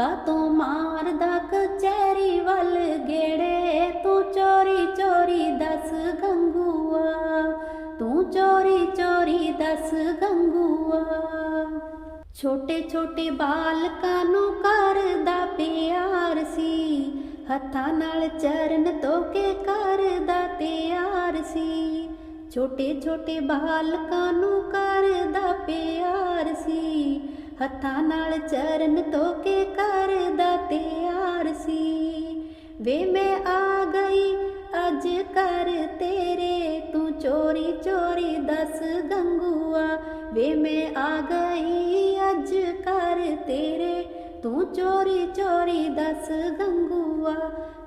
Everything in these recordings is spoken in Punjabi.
ਕਾਤੋਂ ਮਾਰਦਾ ਕਚਹਿਰੀ ਵੱਲ ਗੇੜੇ, ਤੂੰ ਚੋਰੀ ਚੋਰੀ ਦੱਸ ਗੰਗੂਆ, ਤੂੰ ਚੋਰੀ ਚੋਰੀ ਦੱਸ ਗੰਗੂਆ। ਛੋਟੇ ਛੋਟੇ ਬਾਲਕਾਂ ਨੂੰ ਕਰਦਾ ਪਿਆਰ ਸੀ, ਹੱਥਾਂ ਨਾਲ ਚਰਨ ਧੋ ਕੇ ਕਰਦਾ ਪਿਆਰ ਸੀ। ਛੋਟੇ ਛੋਟੇ ਬਾਲਕਾਂ ਨੂੰ ਕਰਦਾ ਪਿਆਰ ਸੀ ਹੱਥਾਂ ਨਾਲ ਚਰਨ ਧੋ ਕੇ ਕਰਦਾ ਤਿਆਰ ਸੀ। ਵੇ ਮੈਂ ਆ ਗਈ, ਅੱਜ ਕਰ ਤੇਰੇ, ਤੂੰ ਚੋਰੀ ਚੋਰੀ ਦੱਸ ਗੰਗੂਆ। ਵੇ ਮੈਂ ਆ ਗਈ, ਅੱਜ ਕਰ ਤੇਰੇ, ਤੂੰ ਚੋਰੀ ਚੋਰੀ ਦੱਸ ਗੰਗੂਆ।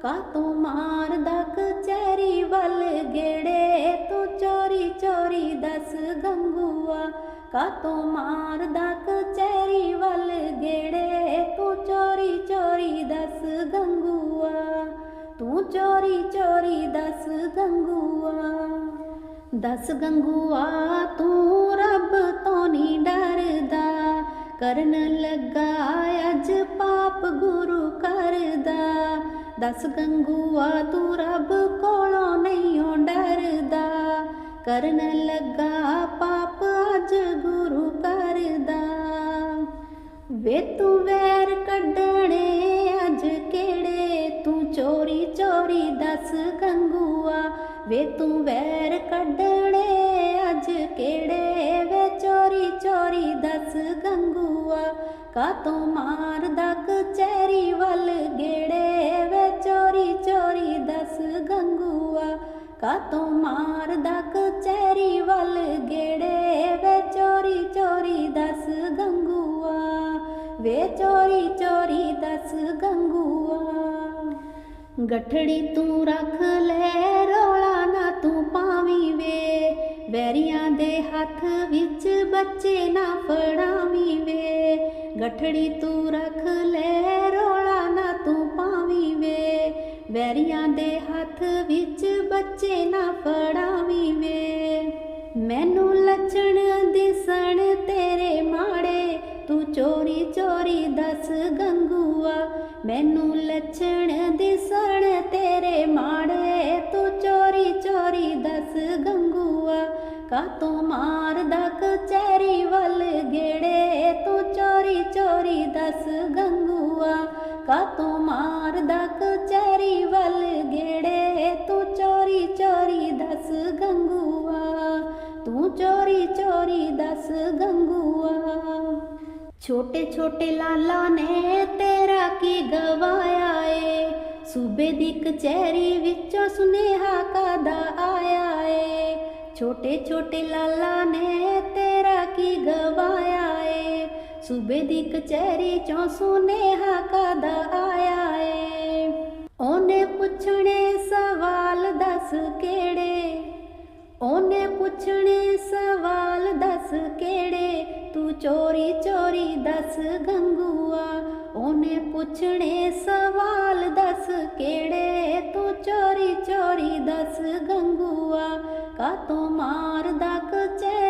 ਕਾਤੋਂ ਮਾਰਦਾ ਕਚਹਿਰੀ ਵੱਲ ਗੇੜੇ, ਤੂੰ ਚੋਰੀ ਚੋਰੀ ਦੱਸ ਗੰਗੂਆ। ਕਾਤੋਂ ਮਾਰਦਾ ਚੋਰੀ ਚੋਰੀ ਦੱਸ ਗੰਗੂਆ ਦੱਸ ਗੰਗੂਆ, ਤੂੰ ਰੱਬ ਤੋਂ ਨਹੀਂ ਡਰਦਾ, ਕਰਨ ਲੱਗਾ ਅੱਜ ਪਾਪ ਗੁਰੂ ਕਰਦਾ। ਦੱਸ ਗੰਗੂਆ, ਤੂੰ ਰੱਬ ਕੋਲੋਂ ਨਹੀਂ ਓ ਡਰਦਾ, ਕਰਨ ਲੱਗਾ ਪਾਪ ਅੱਜ ਗੁਰੂ ਕਰਦਾ। ਵੇ ਤੂੰ ਵੈਰ ਕੱਢਣੇ ਅੱਜ ਕਿਹੜੇ ਚੋਰੀ ਦੱਸ ਗੰਗੂਆ, ਵੇ ਤੂੰ ਵੈਰ ਕੱਢਣੇ ਅੱਜ ਕਿਹੜੇ ਵੇ? ਚੋਰੀ ਚੋਰੀ ਦੱਸ ਗੰਗੂਆ, ਕਾਤੋਂ ਮਾਰਦਾ ਕਚਹਿਰੀ ਵੱਲ ਗੇੜੇ ਵੇ? ਚੋਰੀ ਚੋਰੀ ਦੱਸ ਗੰਗੂਆ, ਕਾਤੋਂ ਮਾਰਦਾ ਕਚਹਿਰੀ ਵੱਲ ਗੇੜੇ ਵੇ? ਚੋਰੀ ਚੋਰੀ ਦੱਸ ਗੰਗੂਆ, ਵੇ ਚੋਰੀ ਚੋਰੀ ਦੱਸ ਗੰਗੂਆ। ਗਠੜੀ ਤੂੰ ਰੱਖ ਲੈ, ਰੋਲਾ ਨਾ ਤੂੰ ਪਾਵੀਂ ਵੇ। ਵੈਰੀਆਂ ਦੇ ਹੱਥ ਵਿੱਚ ਬੱਚੇ ਨਾ ਫੜਾਵੀਂ ਵੇ। ਗਠੜੀ ਤੂੰ ਰੱਖ ਲੈ, ਰੋਲਾ ਨਾ ਤੂੰ ਪਾਵੀਂ ਵੇ। ਵੈਰੀਆਂ ਦੇ ਹੱਥ ਵਿੱਚ ਬੱਚੇ ਨਾ ਫੜਾਵੀਂ ਵੇ। ਮੈਨੂੰ ਲੱਛਣ ਦਿਸਣ ਤੇਰੇ ਮਾੜੇ ਚੋਰੀ ਚੋਰੀ ਦੱਸ ਗੰਗੂਆ, ਮੈਨੂੰ ਲੱਛਣ ਦਿਸਣ ਤੇਰੇ ਮਾੜੇ ਤੂੰ ਚੋਰੀ ਚੋਰੀ ਦੱਸ ਗੰਗੂਆ, ਕਾਤੋਂ ਮਾਰਦਾ ਕਚਹਿਰੀ ਵੱਲ ਗੇੜੇ ਤੂੰ ਚੋਰੀ ਚੋਰੀ ਦੱਸ ਗੰਗੂਆ, ਕਾਤੋਂ ਮਾਰਦਾ ਕਚਹਿਰੀ ਵੱਲ ਗੇੜੇ ਤੂੰ ਚੋਰੀ ਚੋਰੀ ਦੱਸ ਗੰਗੂਆ, ਤੂੰ ਚੋਰੀ ਚੋਰੀ ਦੱਸ ਗੰਗੂਆ। ਛੋਟੇ ਛੋਟੇ ਲਾਲਾ ਨੇ ਤੇਰਾ ਕੀ ਗਵਾਇਆ ਏ? ਸੂਬੇ ਦੀ ਕਚਹਿਰੀ ਵਿੱਚੋਂ ਸੁਨੇਹਾ ਕਦਾ ਆਇਆ ਏ? ਛੋਟੇ ਛੋਟੇ ਲਾਲਾ ਨੇ ਤੇਰਾ ਕੀ ਗਵਾਇਆ ਏ? ਸੂਬੇ ਦੀ ਕਚਹਿਰੀ ਚੋਂ ਸੁਨੇਹਾ ਕਦਾ ਆਇਆ ਏ? ਉਹਨੇ ਪੁੱਛਣੇ ਸਵਾਲ ਦੱਸ ਕੇ ਤੂੰ ਚੋਰੀ ਚੋਰੀ ਦੱਸ ਗੰਗੂਆ, ਉਹਨੇ ਪੁੱਛਣੇ ਸਵਾਲ ਦੱਸ ਕਿਹੜੇ? ਤੂੰ ਚੋਰੀ ਚੋਰੀ ਦੱਸ ਗੰਗੂਆ ਕਾਤੋਂ ਮਾਰਦਾ ਕਚਹਿਰੀ